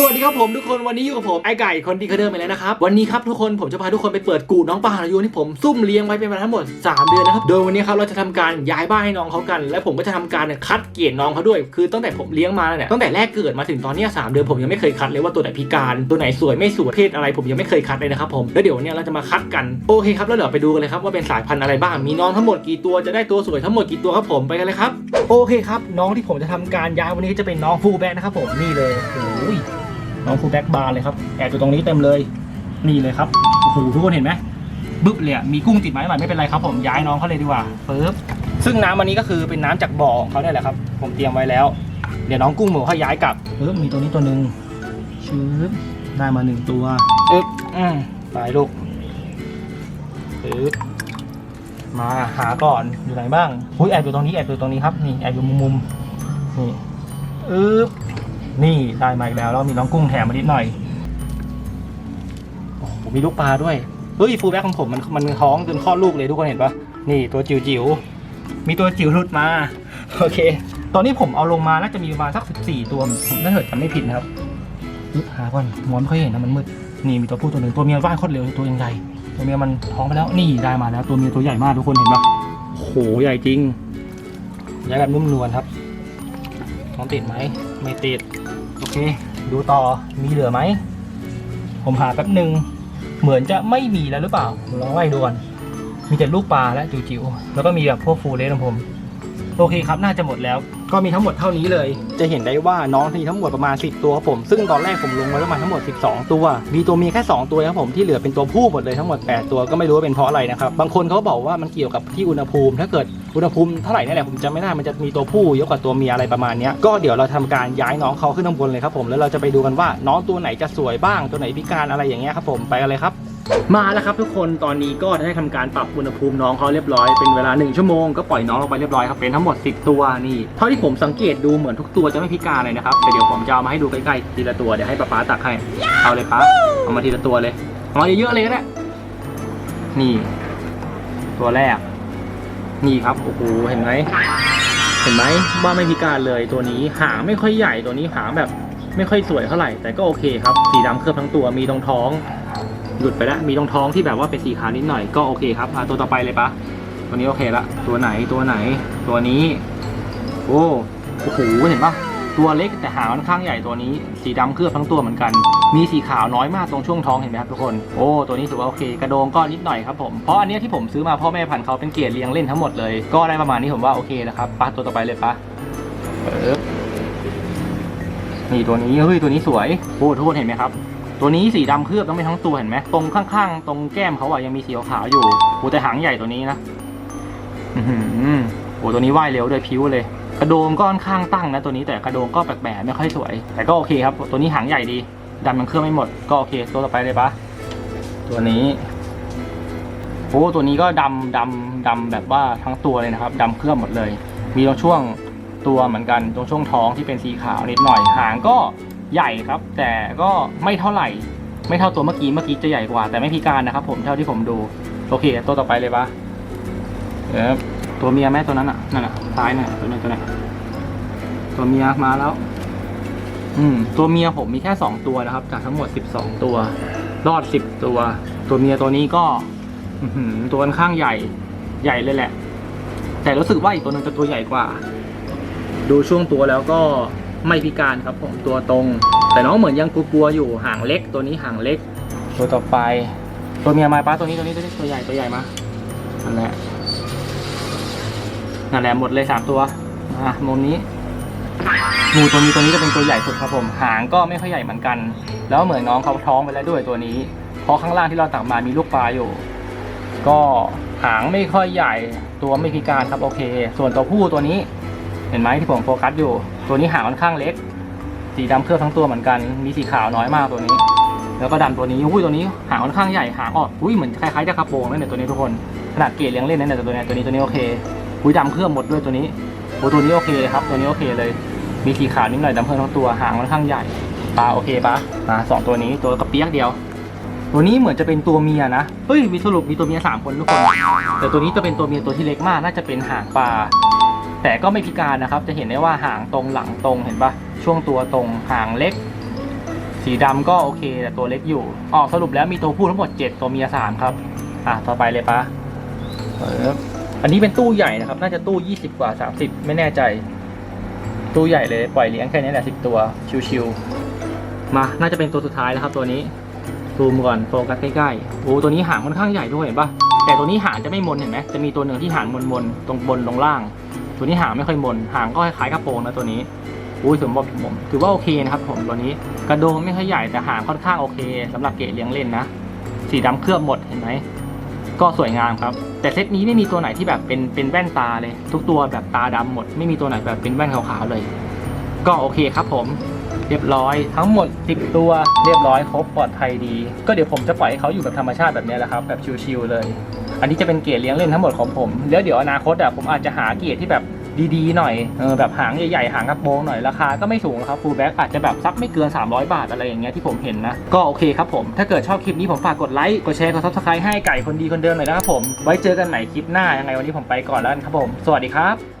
สวัสดีครับผมทุกคนวันนี้อยู่กับผมไอไก่คนที่เคเดินไปแล้วนะครับวันนี้ครับทุกคนผมจะพาทุกคนไปเปิดกูน้องปลาหายูที่ผมซุ่มเลี้ยงไว้เป็นเวลาทั้งหมด 3 เดือนนะครับโดยวันนี้ครับเราจะทำการย้ายบ้านให้น้องเขากัน และผมก็จะทำการคัดเกรดน้องเขาด้วย คือตั้งแต่ผมเลี้ยงมาเนี่ยตั้งแต่แรกเกิดมาถึงตอนนี้สามเดือนผมยังไม่เคยคัดเลยว่าตัวไหนพิการตัวไหนสวยไม่สวยเพศอะไรผมยังไม่เคยคัดเลยนะครับผมแล้วเดี๋ยววันนี้เราจะมาคัดกันโอเคครับแล้วเดี๋ยวไปดูกันเลยครับว่าเป็นสายพันธุ์อะไรบ้างมีน้องทั้งหมดกี่ตัวจะได้ตัวสวยทั้งหมดกี่ตัวครับผมไปกันเลยครับโอเคครับน้องที่ผมจะทำการย้ายวันนี้จะเป็นน้องฟูแบนะครับผมนี่เลยโอ้ย น้องฟูลแบ็กบาร์เลยครับแอบอยู่ตรงนี้เต็มเลยนี่เลยครับโอ้โหทุกคนเห็นไหมบึ๊บเลยมีกุ้งติดไม้หน่อยไม่เป็นไรครับผมย้ายน้องเขาเลยดีกว่าปึ๊บซึ่งน้ำวันนี้ก็คือเป็นน้ำจากบ่อของเขาเนี่ยแหละครับ ผมเตรียมไว้แล้ว เดี๋ยวน้องกุ้งหมูเขาย้ายกลับปึ๊บมีตัวนี้ตัวหนึ่งชืบได้มาหนึ่งตัวปึ๊บอืมไปลูกปึ๊บมาหาก่อนอยู่ไหนบ้างอุ้ยแอบอยู่ตรงนี้แอบอยู่ตรงนี้ครับนี่แอบอยู่มุมๆนี่อึ๊บ นี่ได้มาอีกแล้วแล้วมีน้องกุ้งแถมมานิดหน่อย โอ้โหมีลูกปลาด้วย เฮ้ยฟูลแบ็กของผมมันมันท้องจนคลอดลูกเลยทุกคนเห็นปะนี่ตัวจิ๋วจิ๋วๆมีตัวจิ๋วหลุดมา โอเค ตอนนี้ผมเอาลงมาน่าจะมีประมาณสักสิบสี่ตัวถ้าเกิดจำไม่ผิดนะครับยึดหาก่อนมองไม่ค่อยเห็นนะมันมืด นี่มีตัวผู้ตัวหนึ่งตัวเมียว่ายโคตรเร็วตัวยังใหญ่ตัวเมียมันท้องไปแล้ว นี่ได้มาแล้ว ตัวเมียตัวใหญ่มากทุกคนเห็นปะโอ้โหใหญ่จริงใหญ่แบบนุ่มนวลครับท้องติดไหม ไม่ติดโอ เค ดูต่อมีเหลือไหม ผมหาแป๊บหนึ่งเหมือนจะไม่มีแล้วหรือเปล่าลองไล่ดูก่อนมีแต่ลูกปลาและจิ๋วๆแล้วก็มีแบบพวกฟูเลสของผม โอเคครับน่าจะหมดแล้ว ก็มีทั้งหมดเท่านี้เลย จะเห็นได้ว่าน้องมีทั้งหมดประมาณ 10 ตัวครับผม ซึ่งตอนแรกผมลงไว้ประมาณทั้งหมด 12 ตัว มีตัวเมียแค่ 2 ตัวครับผมที่เหลือเป็นตัวผู้หมดเลยทั้งหมด 8 ตัวก็ไม่รู้ว่าเป็นเพราะอะไรนะครับ บางคนเขาบอกว่ามันเกี่ยวกับที่อุณหภูมิ ถ้าเกิดอุณหภูมิเท่าไหร่นี่แหละผมจำไม่ได้มันจะมีตัวผู้เยอะกว่าตัวเมียอะไรประมาณนี้ก็เดี๋ยวเราทำการย้ายน้องเขาขึ้นข้างบนเลยครับผมแล้วเราจะไปดูกันว่าน้องตัวไหนจะสวยบ้างตัวไหนพิการอะไรอย่างเงี้ยครับผมไปกันเลยครับ มาแล้วครับทุกคนตอนนี้ก็ได้ทำการปรับอุณหภูมิน้องเขาเรียบร้อยเป็นเวลา 1 ชั่วโมงก็ปล่อยน้องลงไปเรียบร้อยครับเป็นทั้งหมด 10 ตัวนี่เท่าที่ผมสังเกตดูเหมือนทุกตัวจะไม่พิการเลยนะครับแต่เดี๋ยวผมจะเอามาให้ดูใกล้ๆทีละตัวเดี๋ยวให้ป๊าป๊าตักให้เอาเลยป๊าเอามาทีละตัวเลยเอามาเยอะๆเลยก็ได้นี่ ตัวแรก นี่ครับโอ้โหเห็นไหมเห็นไหมว่าไม่พิการเลยตัวนี้หางไม่ค่อยใหญ่ตัวนี้หางแบบ ไม่ค่อยสวยเท่าไหร่แต่ก็โอเคครับ สีดำเคลือบทั้งตัวมีตรงท้อง หลุดไปแล้ว มีตรงท้องที่แบบว่าเป็นสีขาวนิดหน่อยก็โอเคครับตัวต่อไปเลยปะตัวนี้โอเคละ ตัวไหนตัวไหน ตัวนี้ โอ้โอ้โหเห็นปะตัวเล็กแต่หางค่อนข้างใหญ่ตัวนี้ สีดำเคลือบทั้งตัวเหมือนกัน มีสีขาวน้อยมากตรงช่วงท้องเห็นไหมครับทุกคนโอ้ตัวนี้ถือว่าโอเค กระโดงก็นิดหน่อยครับผมเพราะอันนี้ที่ผมซื้อมาพ่อแม่พันธุ์เขาเป็นเกียรดเลี้ยงเล่นทั้งหมดเลยก็ได้ประมาณนี้ผมว่าโอเคนะครับปะตัวต่อไปเลยปะนี่ตัวนี้เฮ้ยตัวนี้สวยโอ้ทุกคนเห็นไหมครับ ตัวนี้สีดำเคลือบต้องเป็นทั้งตัวเห็นไหมตรงข้างๆ ตรงแก้มเขาอะยังมีสีขาวอยู่โอ้แต่หางใหญ่ตัวนี้นะอือหือโอ้ตัวนี้ว่ายเร็วด้วยพิ้วเลย กระโดงก็ค่อนข้างตั้งนะตัวนี้แต่กระโดงก็แปลกๆไม่ค่อยสวย แต่ก็โอเคครับ ตัวนี้หางใหญ่ดีดำมันเคลือบไม่หมดก็โอเค ตัวต่อไปเลยปะตัวนี้โอ้ตัวนี้ก็ดำดำดำแบบว่าทั้งตัวเลยนะครับดำเคลือบหมดเลย มีตรงช่วงตัวเหมือนกันตรงช่วงท้องที่เป็นสีขาวนิดหน่อยหางก็ ใหญ่ครับ แต่ก็ไม่เท่าไหร่ ไม่เท่าตัวเมื่อกี้เมื่อกี้จะใหญ่กว่า แต่ไม่พิการนะครับ ผมเท่าที่ผมดูโอเคตัวต่อไปเลยปะเออตัวเมียแม่ตัวนั้นอะนั่นอะซ้ายน่ะตัวนี้ตัวนี้ตัวเมียมาแล้ว อืม ตัวเมียผมมีแค่สองตัวนะครับ จากทั้งหมดสิบสองตัว รอดสิบตัว ตัวเมียตัวนี้ก็อตัวค่อนข้างใหญ่ใหญ่เลยแหละ แต่รู้สึกว่าอีกตัวหนึงจะตัวใหญ่กว่า ดูช่วงตัวแล้วก็ ไม่พิการครับผมตัวตรง แต่น้องเหมือนยังกลัวๆอยู่ห่างเล็กตัวนี้ห่างเล็ก ตัวต่อไป ตัวเมียมาป้าตัวนี้ตัวนี้ตัวนี้ตัวใหญ่ตัวใหญ่มานั่นแหละนั่นแหละหมดเลยสามตัวอะมุมนี้งูตัวนี้ตัวนี้จะเป็นตัวใหญ่สุดครับผม หางก็ไม่ค่อยใหญ่เหมือนกัน แล้วเหมือนน้องเขาท้องไปแล้วด้วยตัวนี้ เพราะข้างล่างที่เราตักมามีลูกปลาอยู่ ก็หางไม่ค่อยใหญ่ตัวไม่พิการครับโอเค ส่วนตัวผู้ตัวนี้ เห็นไหมที่ผมโฟกัสอยู่ ตัวนี้หางค่อนข้างเล็ก สีดำเคลือบทั้งตัวเหมือนกัน มีสีขาวน้อยมากตัวนี้ แล้วก็ดำตัวนี้อุ้ยตัวนี้หางค่อนข้างใหญ่หางออกอุ้ยเหมือนคล้ายๆจะกระโปรงนั่นเนี่ยตัวนี้ทุกคนขนาดเกรเลี้ยงเล่นนั่นเนี่ยตัวนี้ตัวนี้ตัวนี้โอเคอุ้ยดำเคลือบหมดด้วยตัวนี้โอ้ตัวนี้โอเคเลยครับ ตัวนี้โอเคเลย มีสีขาวนิดหน่อยดำเคลือบทั้งตัวหางค่อนข้างใหญ่ปลาโอเคปะปลาสองตัวนี้ตัวกระเปียกเดียวตัวนี้เหมือนจะเป็นตัวเมียนะ เฮ้ย มีสรุปมีตัวเมียสามคนทุกคน แต่ตัวนี้จะเป็นตัวเมียตัวที่เล็กมาก น่าจะเป็นหางปลา แต่ก็ไม่พิการนะครับ จะเห็นได้ว่าหางตรงหลังตรงเห็นปะช่วงตัวตรงหางเล็ก สีดำก็โอเคแต่ตัวเล็กอยู่ออกสรุปแล้วมีตัวผู้ทั้งหมด 7 ตัวเมีย3ครับ อะต่อไปเลยปะเอออันนี้เป็นตู้ใหญ่นะครับ น่าจะตู้ 20 กว่า 30 ไม่แน่ใจ ตู้ใหญ่เลยปล่อยเลี้ยงแค่นี้แหละ10ตัวชิวๆมาน่าจะเป็นตัวสุดท้ายแล้วครับ ตัวนี้ซูมก่อนโฟกัสใกล้ๆโอ้ตัวนี้หางค่อนข้างใหญ่ด้วยเห็นปะแต่ตัวนี้หางจะไม่มนเห็นไหมจะมีตัวหนึ่งที่หางมนๆตรงบนตรงล่าง ตัวนี้หางไม่ค่อยมนหางก็คล้ายๆกระโปรงนะตัวนี้อุ้ยผมบอกผมถือว่าโอเคนะครับผมตัวนี้กระโดงไม่ค่อยใหญ่แต่หางค่อนข้างโอเคสำหรับเกรดเลี้ยงเล่นนะสีดำเคลือบหมดเห็นไหมก็สวยงามครับ แต่เซตนี้ไม่มีตัวไหนที่แบบเป็นเป็นแว่นตาเลย ทุกตัวแบบตาดำหมด ไม่มีตัวไหนแบบเป็นแว่นขาวๆเลย ก็โอเคครับผมเรียบร้อยทั้งหมด 10 ตัวเรียบร้อยครบปลอดภัยดี ก็เดี๋ยวผมจะปล่อยให้เขาอยู่แบบธรรมชาติแบบนี้แหละครับ แบบชิลๆเลย อันนี้จะเป็นเกียร์เลี้ยงเล่นทั้งหมดของผมแล้วเดี๋ยวอนาคตอะผมอาจจะหาเกียร์ที่แบบดีๆหน่อยเออแบบหางใหญ่ๆหางกระโปรงหน่อยราคาก็ไม่สูงครับฟูลแบ็กอาจจะแบบซักไม่เกิน 300 บาทอะไรอย่างเงี้ยที่ผมเห็นนะ ก็โอเคครับผม ถ้าเกิดชอบคลิปนี้ผมฝากกดไลค์กดแชร์กดซับสไครต์ให้ไก่คนดีคนเดิมหน่อยนะครับผม ไว้เจอกันใหม่คลิปหน้ายังไงวันนี้ผมไปก่อนแล้วครับผม สวัสดีครับ